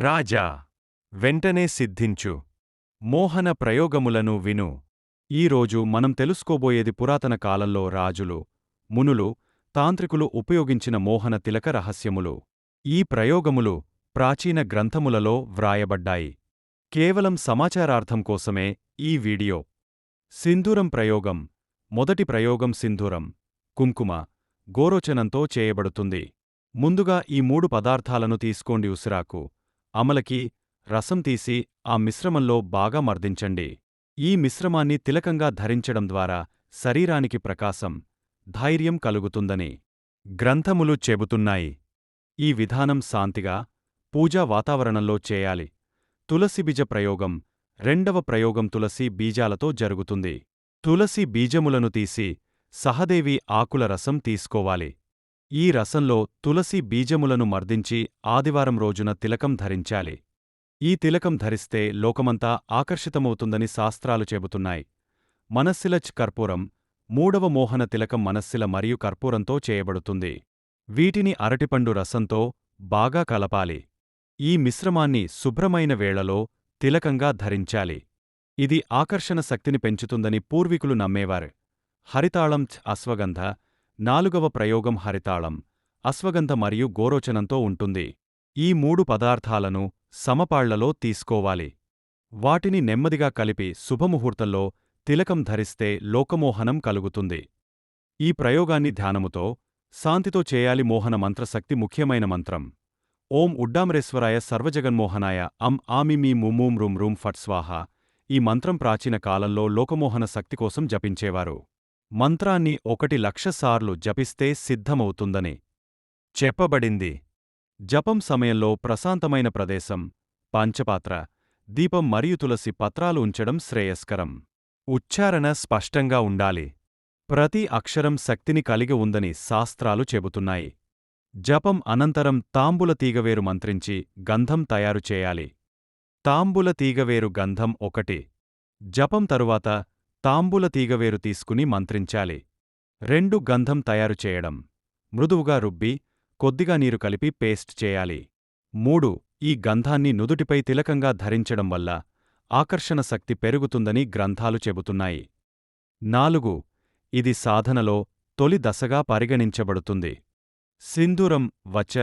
రాజా వెంటనే సిద్ధించు. మోహన ప్రయోగములను విను. ఈరోజు మనం తెలుసుకోబోయేది పురాతన కాలంలో రాజులు మునులు తాంత్రికులు ఉపయోగించిన మోహన తిలక రహస్యములు. ఈ ప్రయోగములు ప్రాచీన గ్రంథములలో వ్రాయబడ్డాయి. కేవలం సమాచారార్థం కోసమే ఈ వీడియో. సింధూరం ప్రయోగం. మొదటి ప్రయోగం సింధూరం. కుంకుమ. గోరోచనంతో చేయబడుతుంది. ముందుగా ఈ మూడు పదార్థాలను తీసుకోండి ఉసిరాకు. అమలకి రసం తీసి ఆ మిశ్రమంలో బాగా మర్దించండి. ఈ మిశ్రమాన్ని తిలకంగా ధరించడం ద్వారా శరీరానికి ప్రకాశం ధైర్యం కలుగుతుందని గ్రంథములు చెబుతున్నాయి. ఈ విధానం శాంతిగా పూజా వాతావరణంలో చేయాలి. తులసిబీజ ప్రయోగం రెండవ ప్రయోగం తులసి బీజాలతో జరుగుతుంది. తులసి బీజములను తీసి సహదేవి ఆకుల రసం తీసుకోవాలి. ఈ రసంలో తులసి బీజములను మర్దించి ఆదివారం రోజున తిలకం ధరించాలి. ఈ తిలకం ధరిస్తే లోకమంతా ఆకర్షితమవుతుందని శాస్త్రాలు చెబుతున్నాయి. మనస్సిలచ్ కర్పూరం మూడవ మోహన తిలకం మనస్సిల మరియు కర్పూరంతో చేయబడుతుంది. వీటిని అరటిపండు రసంతో బాగా కలపాలి. ఈ మిశ్రమాన్ని శుభ్రమైన వేళలో తిలకంగా ధరించాలి. ఇది ఆకర్షణ శక్తిని పెంచుతుందని పూర్వీకులు నమ్మేవారు. హరితాళం అశ్వగంధ నాలుగవ ప్రయోగం హరితాళం అశ్వగంధ మరియు గోరోచనంతో ఉంటుంది. ఈ మూడు పదార్థాలను సమపాళ్ళలో తీసుకోవాలి. వాటిని నెమ్మదిగా కలిపి శుభముహూర్తంలో తిలకం ధరిస్తే లోకమోహనం కలుగుతుంది. ఈ ప్రయోగాన్ని ధ్యానముతో శాంతితో చేయాలి మోహన మంత్రశక్తి ముఖ్యమైన మంత్రం. ఓం ఉడ్డామరేశ్వరాయ సర్వజగన్మోహనాయ అం ఆమిమీ ముమూం రుం రూం ఫట్ స్వాహ. ఈ మంత్రం ప్రాచీన కాలంలో లోకమోహన శక్తి కోసం జపించేవారు. మంత్రాన్ని ఒకటి లక్షసార్లు జపిస్తే సిద్ధమవుతుందని చెప్పబడింది. జపం సమయంలో ప్రశాంతమైన ప్రదేశం పంచపాత్ర దీపం మరియు తులసి పత్రాలు ఉంచడం శ్రేయస్కరం. ఉచ్చారణ స్పష్టంగా ఉండాలి. ప్రతి అక్షరం శక్తిని కలిగి ఉందని శాస్త్రాలు చెబుతున్నాయి. జపం అనంతరం తాంబుల తీగవేరు మంత్రించి గంధం తయారు చేయాలి. తాంబుల తీగవేరు గంధం ఒకటి. జపం తరువాత తాంబుల తీగవేరు తీసుకుని మంత్రించాలి. రెండు గంధం తయారు చేయడం. మృదువుగా రుబ్బి కొద్దిగా నీరు కలిపి పేస్ట్ చేయాలి. మూడు ఈ గంధాన్ని నుదుటిపై తిలకంగా ధరించడం వల్ల ఆకర్షణ శక్తి పెరుగుతుందని గ్రంథాలు చెబుతున్నాయి. నాలుగు ఇది సాధనలో తొలి దశగా పరిగణించబడుతుంది. సింధూరం వచ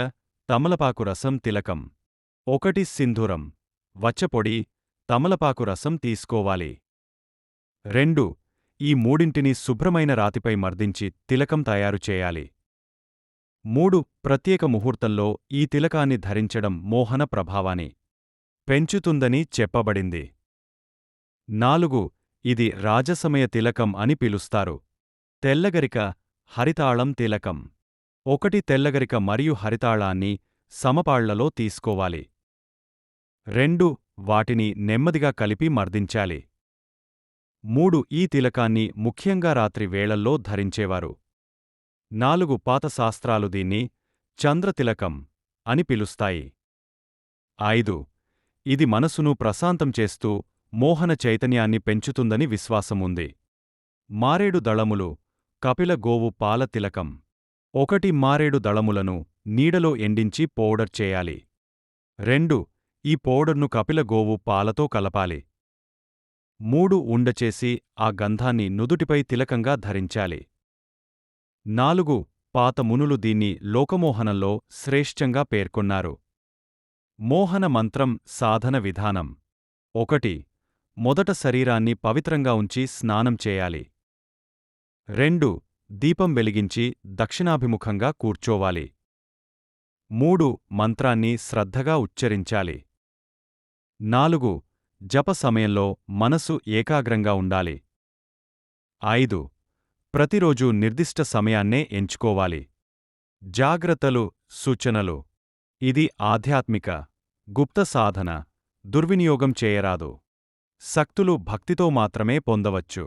తమలపాకు రసం తిలకం. ఒకటి సింధూరం వచ్చపొడి తమలపాకు రసం తీసుకోవాలి. రెండు ఈ మూడింటిని శుభ్రమైన రాతిపై మర్దించి తిలకం తయారు చేయాలి. మూడు ప్రత్యేక ముహూర్తంలో ఈ తిలకాన్ని ధరించడం మోహన ప్రభావాన్ని పెంచుతుందని చెప్పబడింది. నాలుగు ఇది రాజసమయ తిలకం అని పిలుస్తారు. తెల్లగరిక హరితాళం తిలకం. ఒకటి తెల్లగరిక మరియు హరితాళాన్ని సమపాళ్ళలో తీసుకోవాలి. రెండు వాటిని నెమ్మదిగా కలిపి మర్దించాలి. మూడు ఈ తిలకాన్ని ముఖ్యంగా రాత్రి వేళల్లో ధరించేవారు. నాలుగు పాత శాస్త్రాలు దీన్ని చంద్రతిలకం అని పిలుస్తాయి. ఐదు ఇది మనసును ప్రశాంతం చేస్తూ మోహన చైతన్యాన్ని పెంచుతుందని విశ్వాసముంది. మారేడు దళములు కపిల గోవు పాల తిలకం. ఒకటి మారేడు దళములను నీడలో ఎండించి పౌడర్ చేయాలి రెండు ఈ పౌడర్ను కపిల గోవు పాలతో కలపాలి. మూడు ఉండచేసి ఆ గంధాన్ని నుదుటిపై తిలకంగా ధరించాలి. నాలుగు పాత మునులు దీన్ని లోకమోహనంలో శ్రేష్టంగా పేర్కొన్నారు. మోహన మంత్రం సాధన విధానం. ఒకటి మొదట శరీరాన్ని పవిత్రంగా ఉంచి స్నానం చేయాలి. రెండు దీపం వెలిగించి దక్షిణాభిముఖంగా కూర్చోవాలి. మూడు మంత్రాన్ని శ్రద్ధగా ఉచ్చరించాలి. నాలుగు జప సమయంలో మనసు ఏకాగ్రంగా ఉండాలి. ఐదు. ప్రతిరోజూ నిర్దిష్ట సమయాన్నే ఎంచుకోవాలి. జాగ్రత్తలు సూచనలు. ఇది ఆధ్యాత్మిక గుప్త సాధన దుర్వినియోగం చేయరాదు. శక్తులు భక్తితో మాత్రమే పొందవచ్చు.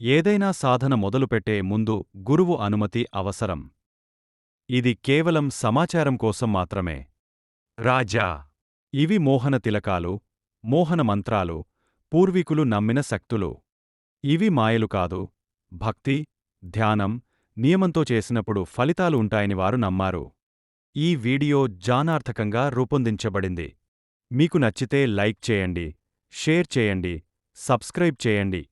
ఏదైనా సాధన మొదలుపెట్టే ముందు గురువు అనుమతి అవసరం. ఇది కేవలం సమాచారం కోసం మాత్రమే. రాజా! ఇవి మోహన తిలకాలు మోహన మంత్రాలు పూర్వీకులు నమ్మిన శక్తులు. ఇవి మాయలు కాదు. భక్తి ధ్యానం నియమంతో చేసినప్పుడు ఫలితాలు ఉంటాయని వారు నమ్మారు. ఈ వీడియో జానార్థకంగా రూపొందించబడింది. మీకు నచ్చితే లైక్ చేయండి షేర్ చేయండి సబ్స్క్రైబ్ చేయండి.